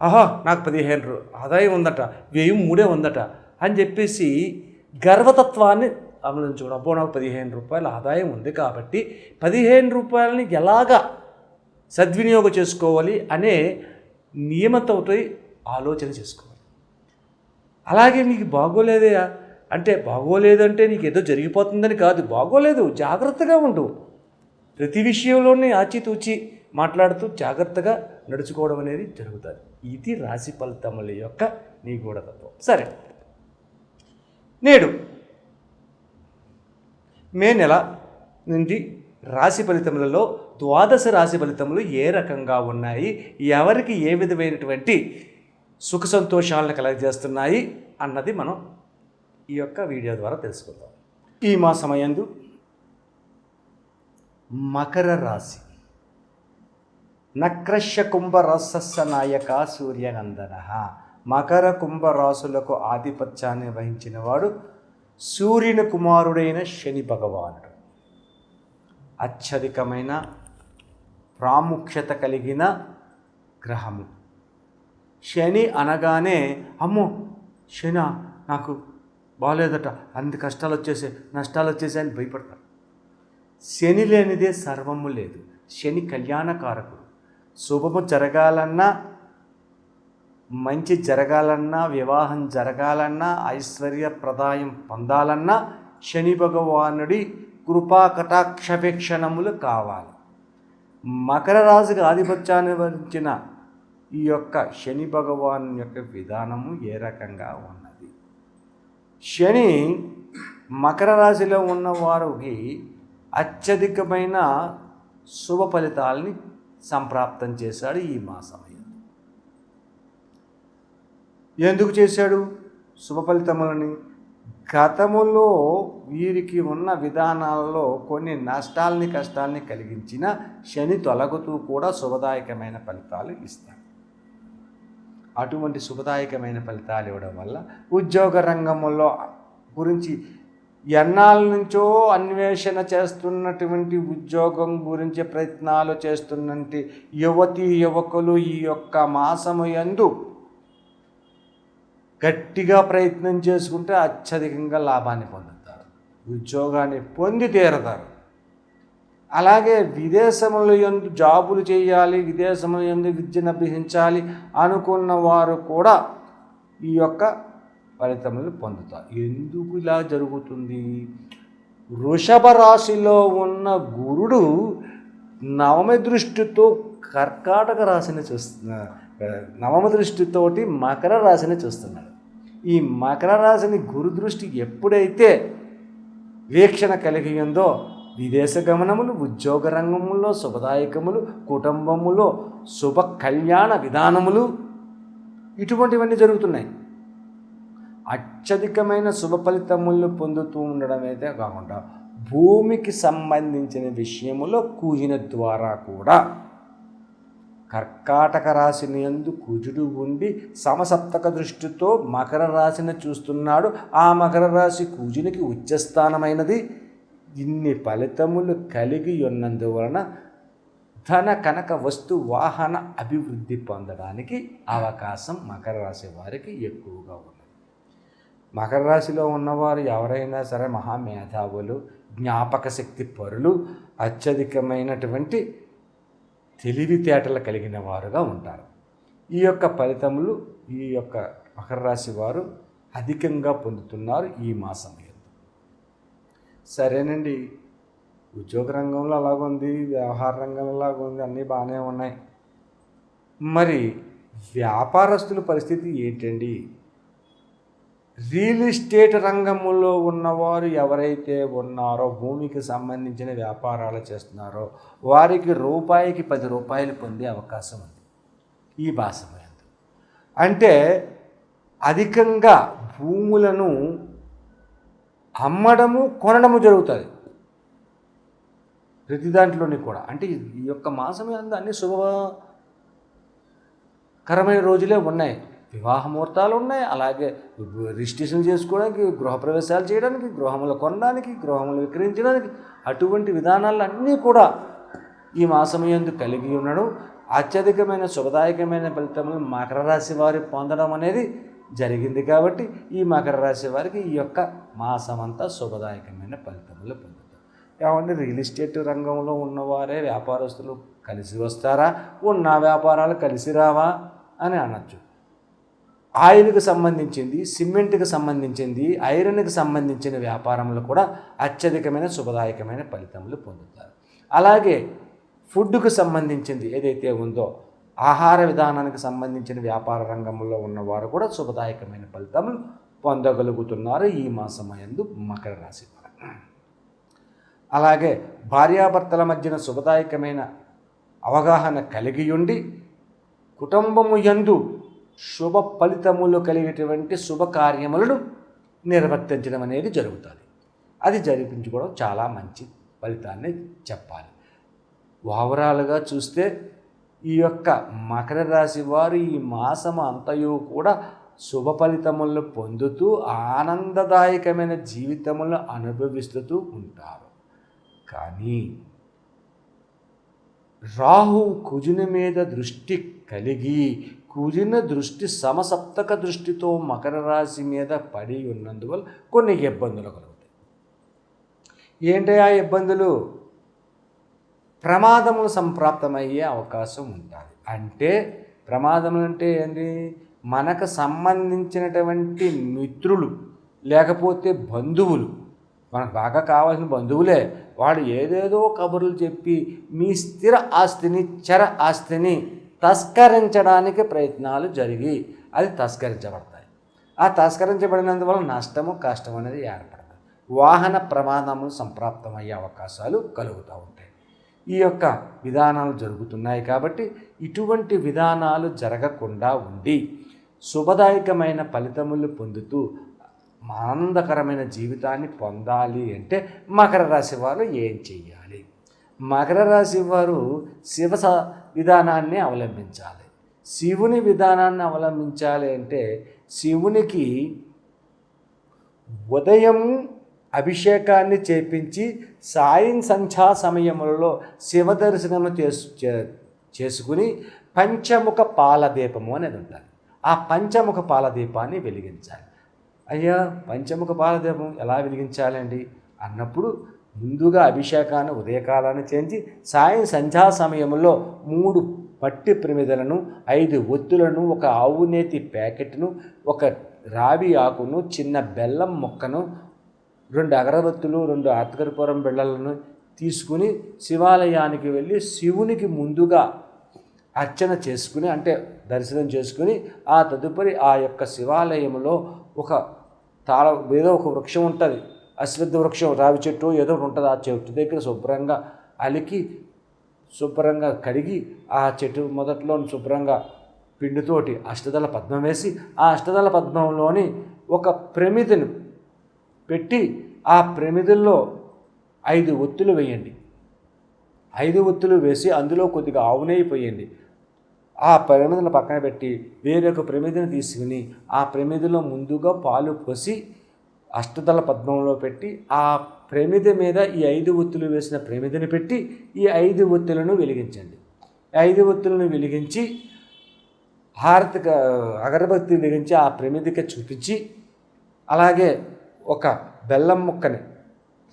ఆహా నాకు పదిహేను ఆదాయం ఉందట వ్యయం మూడే ఉందట అని చెప్పేసి గర్వతత్వాన్ని అమలించుకోవడం. అబ్బో నాకు పదిహేను రూపాయల ఆదాయం ఉంది కాబట్టి పదిహేను రూపాయలని ఎలాగా సద్వినియోగం చేసుకోవాలి అనే నియమతతో ఆలోచన చేసుకోవాలి. అలాగే నీకు బాగోలేదే అంటే బాగోలేదంటే నీకు ఏదో జరిగిపోతుందని కాదు. బాగోలేదు జాగ్రత్తగా ఉండు. ప్రతి విషయంలోనే ఆచితూచి మాట్లాడుతూ జాగ్రత్తగా నడుచుకోవడం అనేది జరుగుతుంది. ఇది రాశి ఫలితముల యొక్క నిగూఢతత్వం. సరే. నేడు మే నెల నుండి రాశి ఫలితములలో ద్వాదశ రాశి ఫలితములు ఏ రకంగా ఉన్నాయి? ఎవరికి ఏ విధమైనటువంటి సుఖ సంతోషాలను కలగజేస్తున్నాయి? అన్నది మనం ఈ యొక్క వీడియో ద్వారా తెలుసుకుందాం. ఈ మాసమయందు మకర రాశి నక్రశ్య కుంభరాసస్స నాయక సూర్యనందన. మకర కుంభరాసులకు ఆధిపత్యాన్ని వహించిన వాడు సూర్యుని కుమారుడైన శని భగవానుడు. అత్యధికమైన ప్రాముఖ్యత కలిగిన గ్రహము. శని అనగానే అమ్మో శని నాకు బాగాలేదట అన్ని కష్టాలు వచ్చేసే నష్టాలు వచ్చేసాయని భయపడతారు శని లేనిదే సర్వము లేదు. శని కళ్యాణకారకుడు. శుభము జరగాలన్నా మంచి జరగాలన్నా వివాహం జరగాలన్నా ఐశ్వర్య ప్రదాయం పొందాలన్నా శని భగవానుడి కృపా కటాక్షపేక్షణములు కావాలి. మకర రాశికి ఆధిపత్యాన్ని వరించిన ఈ యొక్క శని భగవాన్ యొక్క విధానము ఏ రకంగా ఉన్నది? శని మకర రాశిలో ఉన్న వారికి అత్యధికమైన శుభ ఫలితాలని సంప్రాప్తం చేశాడు ఈ మాసం ఎందుకు చేశాడు? శుభ ఫలితములని. గతములో వీరికి ఉన్న విధానాలలో కొన్ని నష్టాలని కష్టాలని కలిగించిన శని తొలగుతూ కూడా శుభదాయకమైన ఫలితాలు ఇస్తాడు. అటువంటి శుభదాయకమైన ఫలితాలు ఇవ్వడం వల్ల ఉద్యోగ రంగంలో గురించి ఎన్నాళ్ళ నుంచో అన్వేషణ చేస్తున్నటువంటి ఉద్యోగం గురించి ప్రయత్నాలు చేస్తున్నటువంటి యువతి యువకులు ఈ యొక్క మాసము యందు గట్టిగా ప్రయత్నం చేసుకుంటే అత్యధికంగా లాభాన్ని పొందుతారు. ఉద్యోగాన్ని పొంది తీరతారు. అలాగే విదేశముల ఎందు జాబులు చేయాలి విదేశముల ఎందు విద్యను అభ్యసించాలి అనుకున్న వారు కూడా ఈ యొక్క ఫలితములు పొందుతారు ఎందుకు ఇలా జరుగుతుంది? వృషభ రాశిలో ఉన్న గురుడు నవమ దృష్టితో కర్కాటక రాశిని చూస్తున్నారు నవమ దృష్టితోటి మకర రాశిని చూస్తున్నాడు. ఈ మకర రాశిని గురు దృష్టి ఎప్పుడైతే వీక్షణ కలిగి ఉందో విదేశ గమనములు ఉద్యోగ రంగములో శుభదాయకములు కుటుంబములో శుభ కళ్యాణ విధానములు ఇటువంటివన్నీ జరుగుతున్నాయి. అత్యధికమైన శుభ ఫలితములు పొందుతూ ఉండడం అయితే కాకుండా భూమికి సంబంధించిన విషయములో కూజిన ద్వారా కూడా కర్కాటక రాశిని ఎందు కుజుడు ఉండి సమసప్తక దృష్టితో మకర రాశిని చూస్తున్నాడు. ఆ మకర రాశి కుజునికి ఉచ్చస్థానమైనది. ఇన్ని ఫలితములు కలిగి ఉన్నందువలన ధన కనక వస్తు వాహన అభివృద్ధి పొందడానికి అవకాశం మకర రాశి వారికి ఎక్కువగా ఉంది. మకర రాశిలో ఉన్నవారు ఎవరైనా సరే మహామేధావులు జ్ఞాపక శక్తి పరులు అత్యధికమైనటువంటి తెలివితేటలు కలిగిన వారుగా ఉంటారు. ఈ యొక్క ఫలితములు ఈ యొక్క మకర రాశి వారు అధికంగా పొందుతున్నారు ఈ మాసం సరేనండి ఉద్యోగ రంగంలో అలాగుంది వ్యవహార రంగంలో అలాగుంది అన్నీ బాగానే ఉన్నాయి. మరి వ్యాపారస్తుల పరిస్థితి ఏంటండి? రియల్ ఎస్టేట్ రంగంలో ఉన్నవారు ఎవరైతే ఉన్నారో భూమికి సంబంధించిన వ్యాపారాలు చేస్తున్నారో వారికి రూపాయికి పది రూపాయలు పొందే అవకాశం ఉంది ఈ భాష అంటే అధికంగా భూములను అమ్మడము కొనడము జరుగుతుంది. ప్రతి దాంట్లోని కూడా. అంటే ఈ యొక్క మాసం అన్ని శుభకరమైన రోజులే ఉన్నాయి. వివాహ ముహూర్తాలు ఉన్నాయి అలాగే రిజిస్ట్రేషన్ చేసుకోవడానికి గృహప్రవేశాలు చేయడానికి గృహములు కొనడానికి గృహములు విక్రయించడానికి అటువంటి విధానాలన్నీ కూడా ఈ మాసమయందు కలిగి ఉండడం అత్యధికమైన శుభదాయకమైన ఫలితములు మకర రాశి వారి పొందడం అనేది జరిగింది కాబట్టి ఈ మకర రాశి వారికి ఈ యొక్క మాసమంతా శుభదాయకమైన ఫలితములు పొందుతారు. ఏమంటే రియల్ ఎస్టేట్ రంగంలో ఉన్నవారే వ్యాపారస్తులు కలిసి వస్తారా? ఉన్న వ్యాపారాలు కలిసి రావా? అని అనొచ్చు. ఆయిల్కి సంబంధించింది సిమెంట్కి సంబంధించింది ఐరన్కి సంబంధించిన వ్యాపారంలో కూడా అత్యధికమైన శుభదాయకమైన ఫలితములు పొందుతారు. అలాగే ఫుడ్కు సంబంధించింది ఏదైతే ఉందో ఆహార విధానానికి సంబంధించిన వ్యాపార రంగంలో ఉన్నవారు కూడా శుభదాయకమైన ఫలితములు పొందగలుగుతున్నారు ఈ మాసమయందు మకర రాశి అలాగే భార్యాభర్తల మధ్యన శుభదాయకమైన అవగాహన కలిగి ఉండి కుటుంబము యందు శుభ ఫలితములు కలిగేటువంటి శుభకార్యములను నిర్వర్తించడం అనేది జరుగుతుంది. అది జరిపించుకోవడం చాలా మంచి ఫలితాన్ని చెప్పాలి. ఓవరాల్గా చూస్తే ఈ యొక్క మకర రాశి వారు ఈ మాసం అంతయు కూడా శుభ ఫలితములను పొందుతూ ఆనందదాయకమైన జీవితములను అనుభవిస్తూ ఉంటారు. కానీ రాహు కుజుని మీద దృష్టి కలిగి కుజిన దృష్టి సమసప్తక దృష్టితో మకర రాశి మీద పడి ఉన్నందువల్ల కొన్ని ఇబ్బందులు కలుగుతాయి. ఏంటి ఆ ఇబ్బందులు? ప్రమాదములు సంప్రాప్తమయ్యే అవకాశం ఉంటుంది అంటే ప్రమాదములు అంటే ఏంటి మనకు సంబంధించినటువంటి మిత్రులు లేకపోతే బంధువులు. మనకు బాగా కావాల్సిన బంధువులే. వాడు ఏదేదో కబుర్లు చెప్పి మీ స్థిర ఆస్తిని చర ఆస్తిని తస్కరించడానికి ప్రయత్నాలు జరిగి అది తస్కరించబడతాయి. ఆ తస్కరించబడినందువల్ల నష్టము కష్టం అనేది ఏర్పడుతుంది వాహన ప్రమాదములు సంప్రాప్తమయ్యే అవకాశాలు కలుగుతూ ఉంటాయి. ఈ యొక్క విధానాలు జరుగుతున్నాయి కాబట్టి ఇటువంటి విధానాలు జరగకుండా ఉండి శుభదాయకమైన ఫలితములు పొందుతూ ఆనందకరమైన జీవితాన్ని పొందాలి అంటే మకర రాశి వారు ఏం చెయ్యాలి? మకర రాశి వారు శివ విధానాన్ని అవలంబించాలి. శివుని విధానాన్ని అవలంబించాలి అంటే శివునికి ఉదయం అభిషేకాన్ని చేపించి సాయం సంధ్యా సమయములలో శివదర్శనము చేసు చేసుకుని పంచముఖ పాలదీపము అనేది ఉంటుంది ఆ పంచముఖ పాలదీపాన్ని వెలిగించాలి. అయ్యా పంచముఖ పాలదీపం ఎలా వెలిగించాలండి? అన్నప్పుడు ముందుగా అభిషేకాన్ని ఉదయకాలాన్ని చేయించి సాయం సంధ్యా సమయంలో మూడు పట్టి ప్రమిదలను ఐదు ఒత్తులను ఒక ఆవునేతి ప్యాకెట్ను ఒక రావి ఆకును చిన్న బెల్లం మొక్కను రెండు అగరబత్తులు రెండు ఆత్కరిపురం బిళ్ళలను తీసుకుని శివాలయానికి వెళ్ళి శివునికి ముందుగా అర్చన చేసుకుని అంటే దర్శనం చేసుకుని ఆ తదుపరి ఆ యొక్క శివాలయంలో ఒక తాళ ఏదో ఒక వృక్షం ఉంటుంది. అశ్వద్ధ వృక్షం రావి చెట్టు ఏదో ఉంటుంది. ఆ చెట్టు దగ్గర శుభ్రంగా అలికి శుభ్రంగా కడిగి ఆ చెట్టు మొదట్లో శుభ్రంగా పిండితోటి అష్టదళ పద్మం వేసి ఆ అష్టదళ పద్మంలోని ఒక ప్రమిదిని పెట్టి ఆ ప్రమిదుల్లో ఐదు ఒత్తులు వేయండి. ఐదు ఒత్తులు వేసి అందులో కొద్దిగా ఆవునైపోయండి ఆ ప్రమిదను పక్కన పెట్టి వేరొక ప్రమిదిని తీసుకుని ఆ ప్రమిదిలో ముందుగా పాలు పోసి అష్టదళ పద్మంలో పెట్టి ఆ ప్రమిద మీద ఈ ఐదు ఒత్తులు వేసిన ప్రమిదని పెట్టి ఈ ఐదు ఒత్తులను వెలిగించండి. ఐదు ఒత్తులను వెలిగించి హారతిక అగరబత్తి వెలిగించి ఆ ప్రమిదిక చూపించి అలాగే ఒక బెల్లం ముక్కని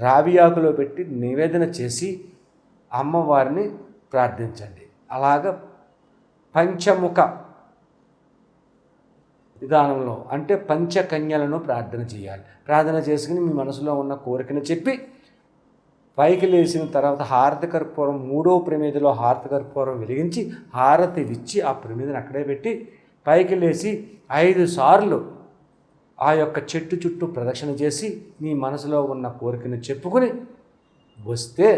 రావి ఆకులో పెట్టి నివేదన చేసి అమ్మవారిని ప్రార్థించండి. అలాగ పంచముఖ విధానంలో. అంటే పంచకన్యలను ప్రార్థన చేయాలి. ప్రార్థన చేసుకుని మీ మనసులో ఉన్న కోరికను చెప్పి పైకి లేచిన తర్వాత హారతి కర్పూరం మూడో ప్రమిదలో హారతి కర్పూరం వెలిగించి హారతి ఇచ్చి ఆ ప్రమిదని అక్కడే పెట్టి పైకి లేచి ఐదు సార్లు ఆ యొక్క చెట్టు చుట్టూ ప్రదక్షిణ చేసి మీ మనసులో ఉన్న కోరికను చెప్పుకొని వస్తే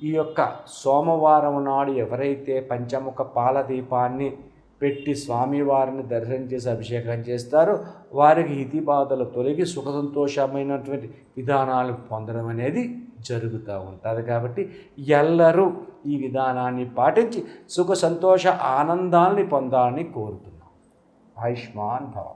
ఈ యొక్క సోమవారం నాడు ఎవరైతే పంచముఖ పాల దీపాన్ని పెట్టి స్వామివారిని దర్శనం చేసి అభిషేకం చేస్తారు. వారికి హితిబాధలు తొలగి సుఖ సంతోషమైనటువంటి విధానాలు పొందడం అనేది జరుగుతూ ఉంటుంది కాబట్టి ఎల్లరూ ఈ విధానాన్ని పాటించి సుఖ సంతోష ఆనందాల్ని పొందాలని కోరుతున్నాం. ఆయుష్మాన్ భవ